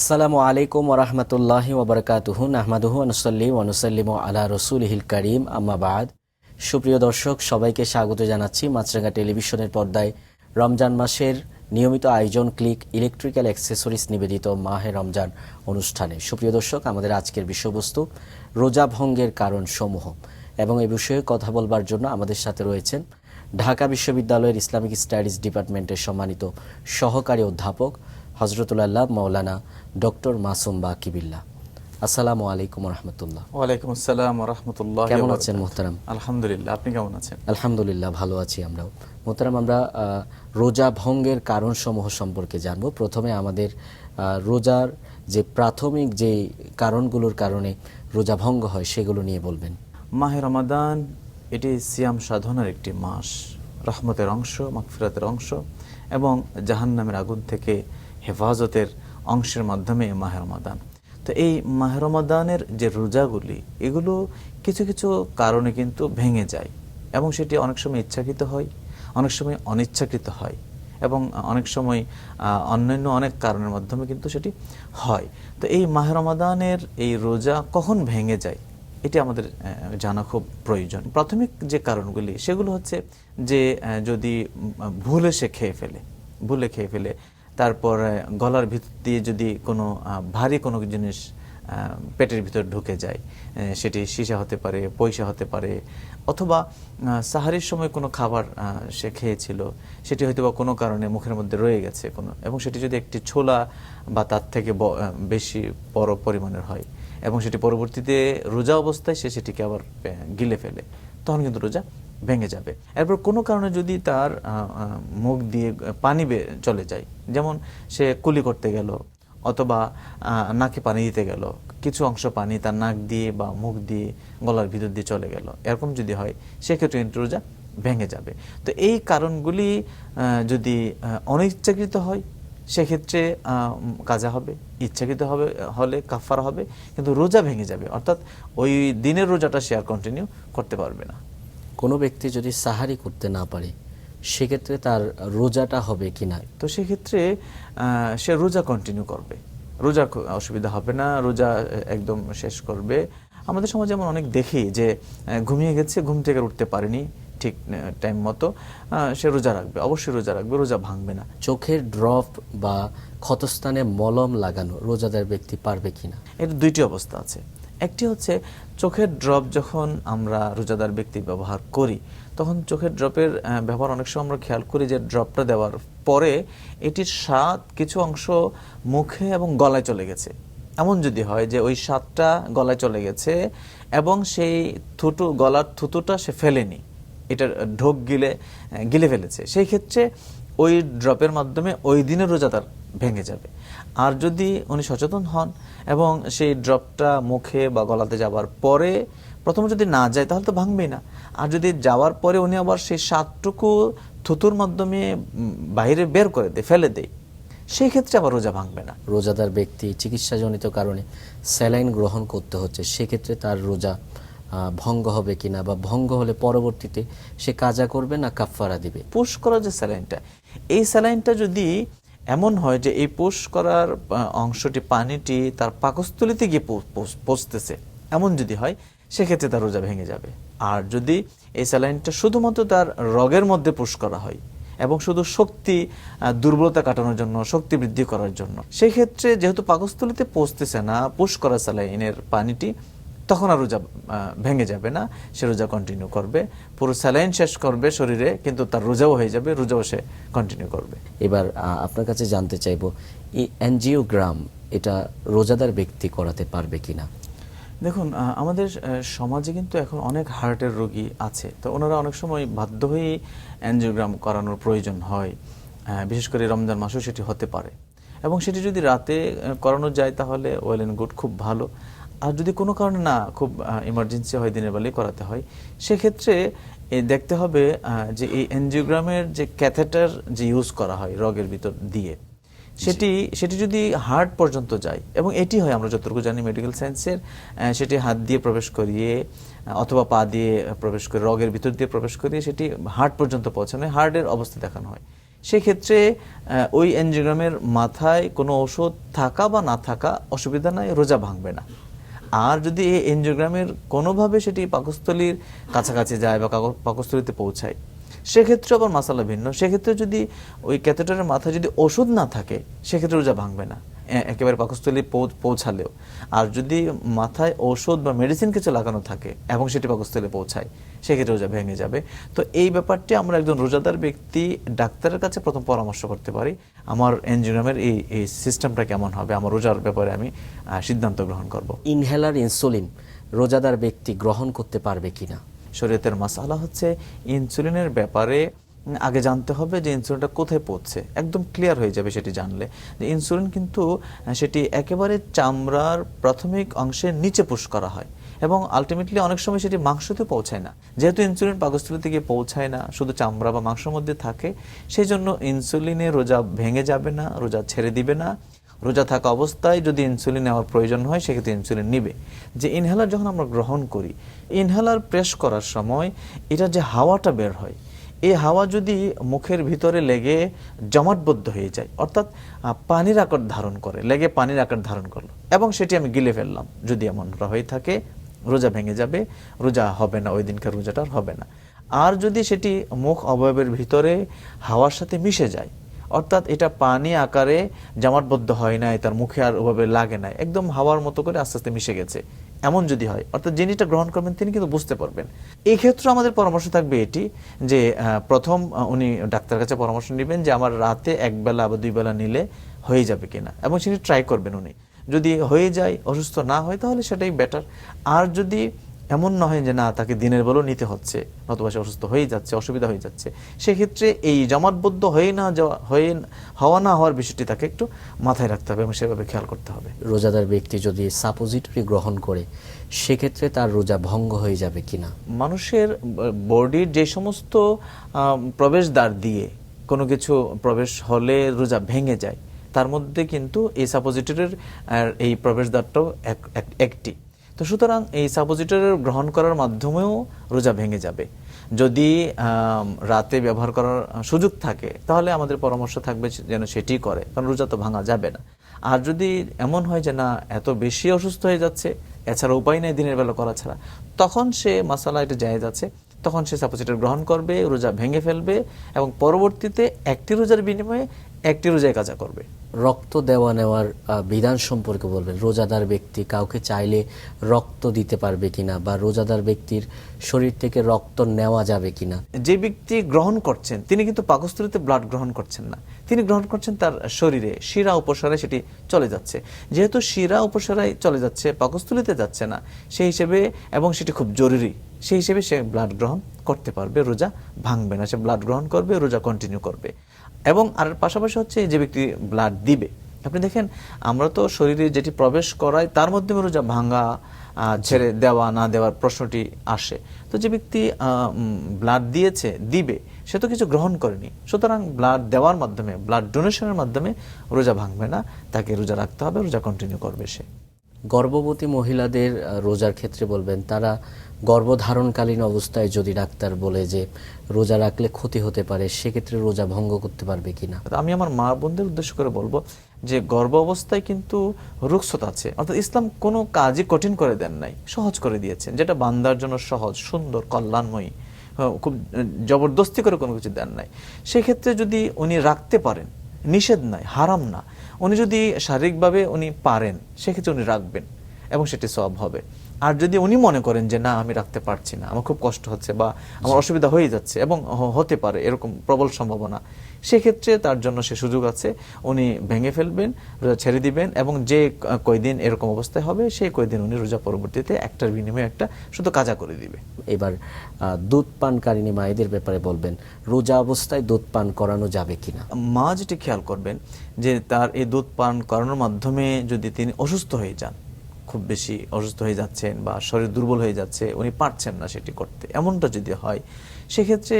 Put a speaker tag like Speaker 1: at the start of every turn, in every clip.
Speaker 1: আসসালামু আলাইকুম ওরহমতুল্লাহি ওবরকাতুহু নাহমাদুহু আনুসল্লি ওয়ানুসাল্লিম আলা রসুলহিল করিম আম্মাবাদ সুপ্রিয় দর্শক, সবাইকে স্বাগত জানাচ্ছি মাছরাঙ্গা টেলিভিশনের পর্দায়। রমজান মাসের নিয়মিত আয়োজন ক্লিক ইলেকট্রিক্যাল অ্যাক্সেসরিজ নিবেদিত মাহে রমজান অনুষ্ঠানে। সুপ্রিয় দর্শক, আমাদের আজকের বিষয়বস্তু রোজা ভঙ্গের কারণ সমূহ এবং এ বিষয়ে কথা বলবার জন্য আমাদের সাথে রয়েছেন ঢাকা বিশ্ববিদ্যালয়ের ইসলামিক স্টাডিজ ডিপার্টমেন্টের সম্মানিত সহকারী অধ্যাপক হজরতুল্লাহ মৌলানা ডক্টর মাসুম বাকিবিল্লা আসসালামু আলাইকুম রহমতুল্লাহ।
Speaker 2: ওয়ালাইকুম আসসালাম রহমতুল্লাহ
Speaker 1: কেমন আছেন মোহতারাম?
Speaker 2: আলহামদুলিল্লাহ আপনি কেমন আছেন?
Speaker 1: আলহামদুলিল্লাহ ভালো আছি আমরাও। মোহতারাম আমরা রোজা ভঙ্গের কারণ সমূহ সম্পর্কে জানব। প্রথমে আমাদের রোজার যে প্রাথমিক যে কারণগুলোর কারণে রোজা ভঙ্গ হয় সেগুলো নিয়ে বলবেন।
Speaker 2: মাহে রমাদান এটি সিয়াম সাধনার একটি মাস রহমতের অংশ মাগফিরাতের অংশ এবং জাহান্নামের আগুন থেকে হেফাজতের অংশের মাধ্যমে এই মাহে তো এই মাহে রমাদানের যে রোজাগুলি, এগুলো কিছু কিছু কারণে কিন্তু ভেঙে যায় এবং সেটি অনেক সময় ইচ্ছাকৃত হয়, অনেক সময় অনিচ্ছাকৃত হয় এবং অনেক সময় অন্যান্য অনেক কারণের মাধ্যমে কিন্তু সেটি হয়। তো এই মাহে রমাদানের এই রোজা কখন ভেঙে যায়, এটি আমাদের জানা খুব প্রয়োজন। প্রাথমিক যে কারণগুলি, সেগুলো হচ্ছে যে যদি ভুলে সে খেয়ে ফেলে, ভুলে খেয়ে ফেলে তারপর গলার ভিতর দিয়ে যদি কোনো ভারী কোনো জিনিস পেটের ভিতর ঢুকে যায় সেটি সীসা হতে পারে, পয়সা হতে পারে, অথবা সাহারির সময় কোনো খাবার সে খেয়েছিল, সেটি হয়তো বা কোনো কারণে মুখের মধ্যে রয়ে গেছে কোনো, এবং সেটি যদি একটি ছোলা বা তার থেকে বেশি বড় পরিমাণের হয়, এবং সেটি পরবর্তীতে রোজা অবস্থায় সে সেটিকে আবার গিলে ফেলে, তখন কিন্তু রোজা ভেঙে যাবে। এরপর কোনো কারণে যদি তার মুখ দিয়ে পানি চলে যায়, যেমন সে কুলি করতে গেল অথবা নাকে পানি দিতে গেল, কিছু অংশ পানি তার নাক দিয়ে বা মুখ দিয়ে গলার ভিতর দিয়ে চলে গেল, এরকম যদি হয়, সেক্ষেত্রে কিন্তু রোজা ভেঙে যাবে। তো এই কারণগুলি যদি অনিচ্ছাকৃত হয়, সেক্ষেত্রে কাজা হবে, ইচ্ছাকৃত হবে, হলে কাফার হবে, কিন্তু রোজা ভেঙে যাবে, অর্থাৎ ওই দিনের রোজাটা সে আর কন্টিনিউ করতে পারবে না।
Speaker 1: কোনো ব্যক্তি যদি সাহারি করতে না পারে সেক্ষেত্রে তার রোজাটা হবে কি না?
Speaker 2: তো সেক্ষেত্রে সে রোজা কন্টিনিউ করবে। রোজা অসুবিধা হবে না রোজা একদম শেষ করবে। আমাদের সমাজে এমন অনেক দেখি যে ঘুমিয়ে গেছে ঘুম থেকে উঠতে পারেনি ঠিক টাইম মতো। সে রোজা রাখবে অবশ্যই রোজা রাখবে রোজা ভাঙবে না।
Speaker 1: চোখের ড্রপ বা ক্ষতস্থানে মলম লাগানো রোজাদার ব্যক্তি পারবে কিনা
Speaker 2: এর দুইটি অবস্থা আছে। একটি হচ্ছে চোখের ড্রপ যখন আমরা রোজাদার ব্যক্তি ব্যবহার করি, তখন চোখের ড্রপের ব্যবহার অনেক সময় আমরা খেয়াল করি যে ড্রপটা দেওয়ার পরে এটির স্বাদ কিছু অংশ মুখে এবং গলায় চলে গেছে। এমন যদি হয় যে ওই স্বাদটা গলায় চলে গেছে এবং সেই থুতু, গলার থুতুটা সে ফেলেনি, এটার ঢোক গিলে গিলে ফেলেছে, সেই ক্ষেত্রে ওই ড্রপের মাধ্যমে ওই দিনের রোজাদার ভেঙে যাবে। আর যদি উনি সচেতন হন এবং সেই ড্রপটা মুখে বা গলাতে যাবার পরে প্রথমে যদি না যায় তাহলে তো ভাঙবেই না। আর যদি যাওয়ার পরে উনি আবার সেই স্বাদটুকু থুতুর মাধ্যমে বাইরে বের করে দেয় ফেলে দেয় সেই ক্ষেত্রে আবার রোজা ভাঙবে না।
Speaker 1: রোজাদার ব্যক্তি চিকিৎসাজনিত কারণে স্যালাইন গ্রহণ করতে হচ্ছে সেক্ষেত্রে তার রোজা ভঙ্গ হবে কিনা বা ভঙ্গ হলে পরবর্তীতে সে কাজা করবে না কাফফারা দিবে?
Speaker 2: পুশ করা যে স্যালাইনটা এই স্যালাইনটা যদি এমন হয় যে এই পুশ করার অংশটি, পানিটি তার পাকস্থলিতে গিয়ে পচতেছে এমন যদি হয়, সেক্ষেত্রে তার রোজা ভেঙে যাবে। আর যদি এই স্যালাইনটা শুধুমাত্র তার রগের মধ্যে পুশ করা হয় এবং শুধু শক্তি দুর্বলতা কাটানোর জন্য, শক্তি বৃদ্ধি করার জন্য, সেক্ষেত্রে যেহেতু পাকস্থলিতে পৌঁছতেছে না, পুশ করা স্যালাইনের পানিটি তখন আর রোজা ভেঙে যাবে না সে রোজা কন্টিনিউ করবে। পুরো স্যালাইন শেষ করবে শরীরে কিন্তু তার রোজাও হয়ে যাবে রোজাও সে কন্টিনিউ করবে।
Speaker 1: এবার আপনার কাছে জানতে চাইব এই অ্যানজিওগ্রাম এটা রোজাদার ব্যক্তি করাতে পারবে কিনা?
Speaker 2: দেখুন আমাদের সমাজে কিন্তু এখন অনেক হার্টের রোগী আছে। তো ওনারা অনেক সময় বাধ্য হয়েই অ্যানজিওগ্রাম করানোর প্রয়োজন হয়। বিশেষ করে রমজান মাসেও সেটি হতে পারে। এবং সেটি যদি রাতে করানো যায় তাহলে ওয়েল অ্যান্ড গুড খুব ভালো। আর যদি কোনো কারণে না খুব ইমার্জেন্সি হয় দিনের বেলায় করাতে হয় সেক্ষেত্রে দেখতে হবে যে এই এনজিওগ্রামের যে ক্যাথেটার যে ইউজ করা হয় রগের ভিতর দিয়ে সেটি সেটি যদি হার্ট পর্যন্ত যায় এবং এটি হয় আমরা যতটুকু জানি মেডিকেল সায়েন্সের সেটি হাত দিয়ে প্রবেশ করিয়ে অথবা পা দিয়ে প্রবেশ করে রগের ভিতর দিয়ে প্রবেশ করিয়ে সেটি হার্ট পর্যন্ত পৌঁছানো হয় হার্টের অবস্থা দেখানো হয়। সেক্ষেত্রে ওই এনজিওগ্রামের মাথায় কোনো ওষুধ থাকা বা না থাকা অসুবিধা নাই রোজা ভাঙবে না। আর যদি এই এনজিওগ্রামের কোনোভাবে সেটি পাকস্থলীর কাছাকাছি যায় বা পাকস্থলীতে পৌঁছায়, সেক্ষেত্রে আবার মাসালা ভিন্ন। সেক্ষেত্রে যদি ওই ক্যাথেটারের মাথায় যদি ওষুধ না থাকে সেক্ষেত্রে রোজা ভাঙবে না। একেবারে পাকস্থলী পৌঁছালেও। আর যদি মাথায় ওষুধ বা মেডিসিন কিছু লাগানো থাকে এবং সেটি পাকস্থলী পৌঁছায় সেক্ষেত্রে রোজা ভেঙে যাবে। তো এই ব্যাপারটি আমরা একজন রোজাদার ব্যক্তি ডাক্তারের কাছে প্রথম পরামর্শ করতে পারি আমার এনজিওগ্রামের এই এই সিস্টেমটা কেমন হবে আমার রোজার ব্যাপারে আমি সিদ্ধান্ত গ্রহণ করব।
Speaker 1: ইনহেলার ইনসুলিন রোজাদার ব্যক্তি গ্রহণ করতে পারবে কিনা?
Speaker 2: শরীয়তের মাসালা হচ্ছে ইনসুলিনের ব্যাপারে আগে জানতে হবে যে ইনসুলিনটা কোথায় পড়ছে। একদম ক্লিয়ার হয়ে যাবে সেটি জানলে। যে ইনসুলিন কিন্তু সেটি একেবারে চামড়ার প্রাথমিক অংশের নিচে পুশ করা হয় এবং আলটিমেটলি অনেক সময় সেটি মাংসতে পৌঁছায় না। যেহেতু ইনসুলিন পাকস্থলী গিয়ে পৌঁছায় না, শুধু চামড়া বা মাংসের মধ্যে থাকে সেই জন্য ইনসুলিনে রোজা ভেঙে যাবে না, রোজা ছেড়ে দিবে না। রোজা থাকা অবস্থায় যদি ইনসুলিন নেওয়ার প্রয়োজন হয়, সেক্ষেত্রে ইনসুলিন নিবে। যে ইনহেলার যখন আমরা গ্রহণ করি ইনহেলার প্রেস করার সময় এটা যে হাওয়াটা বের হয় এই হাওয়া যদি মুখের ভিতরে লেগে জমাটবদ্ধ হয়ে যায়, অর্থাৎ পানির আকার ধারণ করে, লেগে পানির আকার ধারণ করল, এবং সেটি আমি গিলে ফেললাম, যদি এমনটা হয়ে থাকে, রোজা ভেঙে যাবে, রোজা হবে না ওই দিনকার রোজাটা হবে না। আর যদি সেটি মুখ অবয়বের ভিতরে হাওয়ার সাথে মিশে যায়, অর্থাৎ এটা পানি আকারে জামাটবদ্ধ হয় নাই, তার মুখে আর ওভাবে লাগে নাই, একদম হাওয়ার মতো করে আস্তে আস্তে মিশে গেছে এমন যদি হয়, অর্থাৎ যিনি এটা গ্রহণ করবেন তিনি কিন্তু বুঝতে পারবেন। এই ক্ষেত্রে আমাদের পরামর্শ থাকবে এটি, যে প্রথম উনি ডাক্তার কাছে পরামর্শ নেবেন যে, আমার রাতে এক বেলা বা দুই বেলা নিলে হয়ে যাবে কিনা? এবং সেটি ট্রাই করবেন উনি। যদি হয়ে যায়, অসুস্থ না হয়, তাহলে সেটাই বেটার আর যদি এমন নয় যে না তাকে দিনের বেলাও নিতে হচ্ছে নতুবা সে অসুস্থ হয়ে যাচ্ছে অসুবিধা হয়ে যাচ্ছে। সেক্ষেত্রে এই জমাটবদ্ধ হয়ে না যাওয়া হয়ে হওয়া না হওয়ার বিষয়টি তাকে একটু মাথায় রাখতে হবে এবং সেভাবে খেয়াল করতে হবে।
Speaker 1: রোজাদার ব্যক্তি যদি সাপোজিটরি গ্রহণ করে সেক্ষেত্রে তার রোজা ভঙ্গ হয়ে যাবে কিনা?
Speaker 2: মানুষের বডির যে সমস্ত প্রবেশদ্বার দিয়ে কোনো কিছু প্রবেশ হলে রোজা ভেঙে যায় তার মধ্যে কিন্তু এই সাপোজিটরের এই প্রবেশদ্বারটাও এক- এক- একটি। তো সুতরাং এই সাপোজিটরের গ্রহণ করার মাধ্যমেও রোজা ভেঙে যাবে। যদি রাতে ব্যবহার করার সুযোগ থাকে, তাহলে আমাদের পরামর্শ থাকবে যেন সেটি করে, কারণ রোজা তো ভাঙা যাবে না। আর যদি এমন হয় যে না, এত বেশি অসুস্থ হয়ে যাচ্ছে এছাড়া উপায় নেই দিনের বেলা করা ছাড়া, তখন সে মাসালা এটা জায়েজ আছে, তখন সে সাপোজিটর গ্রহণ করবে, রোজা ভেঙে ফেলবে এবং পরবর্তীতে একটি রোজার বিনিময়ে একটি রোজায় কাজা করবে।
Speaker 1: রক্ত দেওয়া নেওয়ার বিধান সম্পর্কে বলবেন। রোজাদার ব্যক্তি কাউকে চাইলে রক্ত দিতে পারবে কিনা বা রোজাদার ব্যক্তির শরীর থেকে রক্ত নেওয়া যাবে কিনা?
Speaker 2: যে ব্যক্তি গ্রহণ করছেন, তিনি কিন্তু পাকস্থলীতে ব্লাড গ্রহণ করছেন না। তিনি গ্রহণ করছেন তার শরীরে, শিরা উপসারায় সেটি চলে যাচ্ছে। যেহেতু শিরা উপসারায় চলে যাচ্ছে, পাকস্থলীতে যাচ্ছে না, সেই হিসেবে, এবং সেটি খুব জরুরি, সেই হিসেবে সে ব্লাড গ্রহণ করতে পারবে, রোজা ভাঙবে না। সে ব্লাড গ্রহণ করবে, রোজা কন্টিনিউ করবে। এবং আর পাশাপাশি হচ্ছে যে ব্যক্তি ব্লাড দিবে, আপনি দেখেন আমরা তো শরীরে যেটি প্রবেশ করাই তার মাধ্যমে রোজা ভাঙা ছেড়ে দেওয়া, না দেওয়ার প্রশ্নটি আসে। তো যে ব্যক্তি ব্লাড দিয়েছে, দিবে, সে তো কিছু গ্রহণ করেনি। সুতরাং ব্লাড দেওয়ার মাধ্যমে ব্লাড ডোনেশনের মাধ্যমে রোজা ভাঙবে না, তাকে রোজা রাখতে হবে, রোজা কন্টিনিউ করবে সে।
Speaker 1: গর্ভবতী মহিলাদের রোজার ক্ষেত্রে বলবেন, তারা গর্ভধারণকালীন অবস্থায় যদি ডাক্তার বলে যে রোজা রাখলে ক্ষতি হতে পারে, সেক্ষেত্রে রোজা ভঙ্গ করতে পারবে কিনা?
Speaker 2: আমি আমার মা বোনদের উদ্দেশ্য করে বলব যে গর্ভ অবস্থায় কিন্তু রুকসত আছে। অর্থাৎ ইসলাম কোনো কাজই কঠিন করে দেন নাই, সহজ করে দিয়েছেন। যেটা বান্দার জন্য সহজ, সুন্দর, কল্যাণময়ী খুব জবরদস্তি করে কোনো কিছু দেন নাই। সেক্ষেত্রে যদি উনি রাখতে পারেন নিষেধ নয় হারাম না। উনি যদি শারীরিকভাবে উনি পারেন, সেক্ষেত্রে উনি রাখবেন এবং সেটি সব হবে। আর যদি উনি মনে করেন যে না আমি রাখতে পারছি না আমার খুব কষ্ট হচ্ছে বা আমার অসুবিধা হয়ে যাচ্ছে এবং হতে পারে এরকম প্রবল সম্ভাবনা সেক্ষেত্রে তার জন্য সে সুযোগ আছে। উনি ভেঙে ফেলবেন রোজা ছেড়ে দিবেন এবং যে কয়দিন এরকম অবস্থায় হবে সেই কয়দিন উনি রোজা পরবর্তীতে একটার বিনিময়ে একটা শুধু কাজা করে দিবে।
Speaker 1: এবার দুধ পানকারিনী মায়েদের ব্যাপারে বলবেন রোজা অবস্থায় দুধ পান করানো যাবে কিনা?
Speaker 2: মা যেটি খেয়াল করবেন যে তার এই দুধ পান করানোর মাধ্যমে যদি তিনি অসুস্থ হয়ে যান খুব বেশি অসুস্থ হয়ে যাচ্ছেন বা শরীর দুর্বল হয়ে যাচ্ছে, উনি পারছেন না সেটি করতে। এমনটা যদি হয়, সেক্ষেত্রে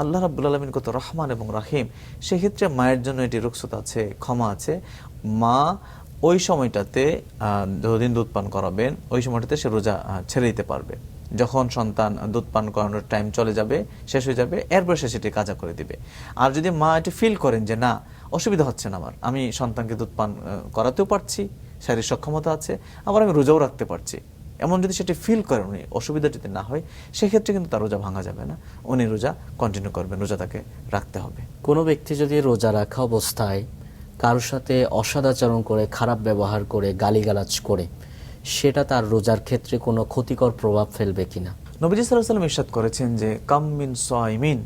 Speaker 2: আল্লাহ রাবুল আলমিন কত রহমান এবং রাহিম, সেক্ষেত্রে মায়ের জন্য এটি রুকসত আছে, ক্ষমা আছে। মা ওই সময়টাতে যতদিন দুধ পান করাবেন, ওই সময়টাতে সে রোজা ছেড়ে দিতে পারবে। যখন সন্তান দুধ পান করানোর টাইম চলে যাবে, শেষ হয়ে যাবে, এরপর সে সেটি কাজা করে দিবে। আর যদি মা এটি ফিল করেন যে, না, অসুবিধা হচ্ছে না আমার, আমি সন্তানকে দুধ পান করাতেও পারছি শারীরিক সক্ষমতা আছে আবার আমি রোজাও রাখতে পারছি। এমন যদি সেটি ফিল করেন উনি অসুবিধা যদি না হয় সেক্ষেত্রে কিন্তু তার রোজা ভাঙা যাবে না। উনি রোজা কন্টিনিউ করবেন রোজা তাকে রাখতে হবে।
Speaker 1: কোনো ব্যক্তি যদি রোজা রাখা অবস্থায় কারোর সাথে অসদাচরণ করে খারাপ ব্যবহার করে গালিগালাজ করে সেটা তার রোজার ক্ষেত্রে কোনো ক্ষতিকর প্রভাব ফেলবে কিনা?
Speaker 2: নবীজি সাল্লাহ সাল্লাম ইরশাদ করেছেন যে কাম মিন সাইমিন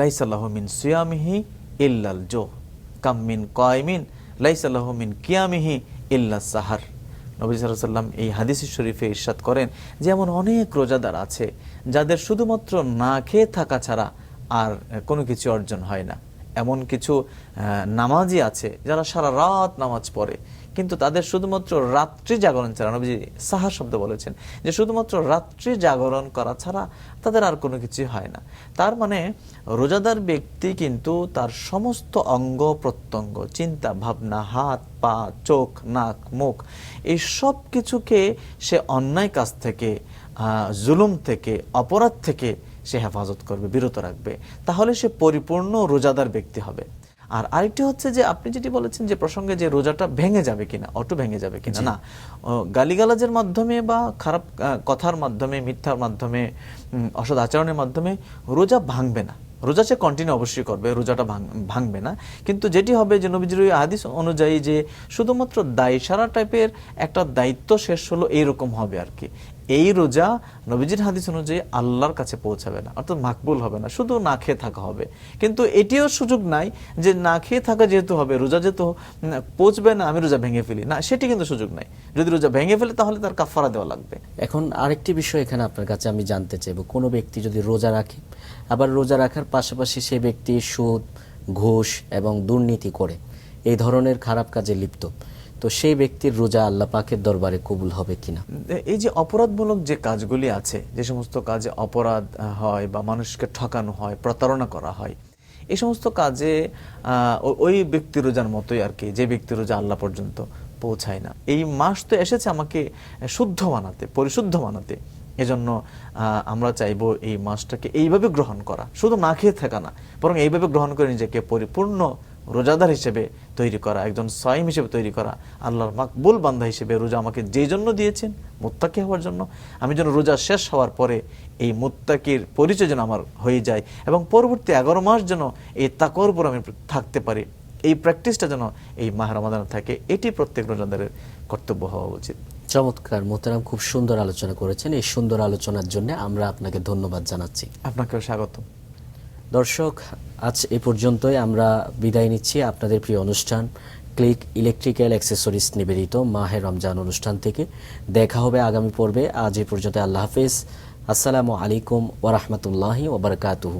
Speaker 2: লাইসাল্লাহ মিন সিয়ামিহি ইল্লাল জো কাম মিন কয়মিন লাইসাল্লাহ মিন কিয়ামিহি ইল্লা সাহার। নবী সাল্লাম এই হাদিস শরীফে ইরশাদ করেন যে এমন অনেক রোজাদার আছে যাদের শুধুমাত্র না খেয়ে থাকা ছাড়া আর কোনো কিছু অর্জন হয় না। এমন কিছু নামাজি আছে যারা সারা রাত নামাজ পড়ে। কিন্তু তাদের শুধুমাত্র রাত্রি জাগরণ ছাড়া, নবীজি সাহা শব্দ বলেছেন, যে শুধুমাত্র রাত্রি জাগরণ করা ছাড়া তাদের আর কোনো কিছু হয় না। তার মানে রোজাদার ব্যক্তি কিন্তু তার সমস্ত অঙ্গ প্রত্যঙ্গ, চিন্তা, ভাবনা, হাত, পা, চোখ, নাক, মুখ, এই সব কিছুকে সে অন্যায় কাজ থেকে জুলুম থেকে, অপরাধ থেকে সে হেফাজত করবে বিরত রাখবে তাহলে সে পরিপূর্ণ রোজাদার ব্যক্তি হবে। আর আরেকটি হচ্ছে যে আপনি যেটি বলেছেন যে প্রসঙ্গে যে রোজাটা ভেঙে যাবে কিনা অটো ভেঙে যাবে কিনা না। গালিগালাজের মাধ্যমে বা খারাপ কথার মাধ্যমে মিথ্যার মাধ্যমে অসৎ আচরণের মাধ্যমে রোজা ভাঙবে না। রোজা সে কন্টিনিউ অবশ্যই করবে রোজাটা ভাঙ- ভাঙবে না। কিন্তু যেটি হবে যে নবীজির হাদিস অনুযায়ী যে শুধুমাত্র দায়সারা টাইপের একটা দায়িত্ব শেষ হলো এইরকম হবে আর কি। এই রোজা নবীজির হাদিস অনুযায়ী আল্লাহর কাছে পৌঁছাবে না, অর্থাৎ মাকবুল হবে না, শুধু না খেয়ে থাকা হবে। কিন্তু এটিও সুযোগ নাই যে না খেয়ে থাকা যেহেতু হবে, রোজা যেহেতু পৌঁছবে না, আমি রোজা ভেঙে ফেলি। না, সেটি কিন্তু সুযোগ নাই। যদি রোজা ভেঙে ফেলে, তাহলে তার কাফারা দেওয়া লাগবে।
Speaker 1: এখন আরেকটি বিষয় এখানে আপনার কাছে আমি জানতে চাইব। কোনো ব্যক্তি যদি রোজা রাখে, আবার রোজা রাখার পাশাপাশি সে ব্যক্তি সুদ, ঘুষ এবং দুর্নীতি করে, এই ধরনের খারাপ কাজে লিপ্ত তো সেই ব্যক্তির রোজা আল্লাহ পাকের দরবারে কবুল হবে কিনা?
Speaker 2: এই যে অপরাধমূলক যে কাজগুলি আছে, যে সমস্ত কাজে অপরাধ হয় বা মানুষকে ঠকানো হয়, প্রতারণা করা হয়, এই সমস্ত কাজে ওই ব্যক্তি রোজার মতোই আর কি, যে ব্যক্তি রোজা আল্লাহ পর্যন্ত পৌঁছায় না। এই মাস তো এসেছে আমাকে শুদ্ধ বানাতে পরিশুদ্ধ বানাতে এজন্য আমরা চাইব এই মাসটাকে এইভাবে গ্রহণ করা। শুধু না খেয়ে থাকা না, বরং এইভাবে গ্রহণ করে নিজেকে পরিপূর্ণ রোজাদার হিসেবে তৈরি করা একজন সাইম হিসেবে তৈরি করা আল্লাহর মাকবুল বান্ধা হিসেবে রোজা আমাকে যেই জন্য দিয়েছেন মুত্তাকি হওয়ার জন্য আমি যেন রোজা শেষ হওয়ার পরে এই মুত্তাকির পরিচয় যেন আমার হয়ে যায় এবং পরবর্তী এগারো মাস যেন এই তাকর উপর আমি থাকতে পারি। এই প্র্যাকটিসটা যেন এই মাহ রমাদানে থাকে এটি প্রত্যেক রোজাদারের কর্তব্য হওয়া উচিত।
Speaker 1: চমৎকার মোতারাম খুব সুন্দর আলোচনা করেছেন। এই সুন্দর আলোচনার জন্য আমরা আপনাকে ধন্যবাদ জানাচ্ছি।
Speaker 2: আপনাকেও স্বাগত
Speaker 1: দর্শক, আজ এ পর্যন্তই। আমরা বিদায় নিচ্ছি আপনাদের প্রিয় অনুষ্ঠান। ক্লিক ইলেকট্রিক্যাল অ্যাক্সেসরিজ নিবেদিত মাহে রমজান অনুষ্ঠান থেকে। দেখা হবে আগামী পর্বে। আজ এ পর্যন্ত আল্লাহ হাফেজ। আসসালামু আলাইকুম ওরহমতুল্লাহি ওবরকাতুহু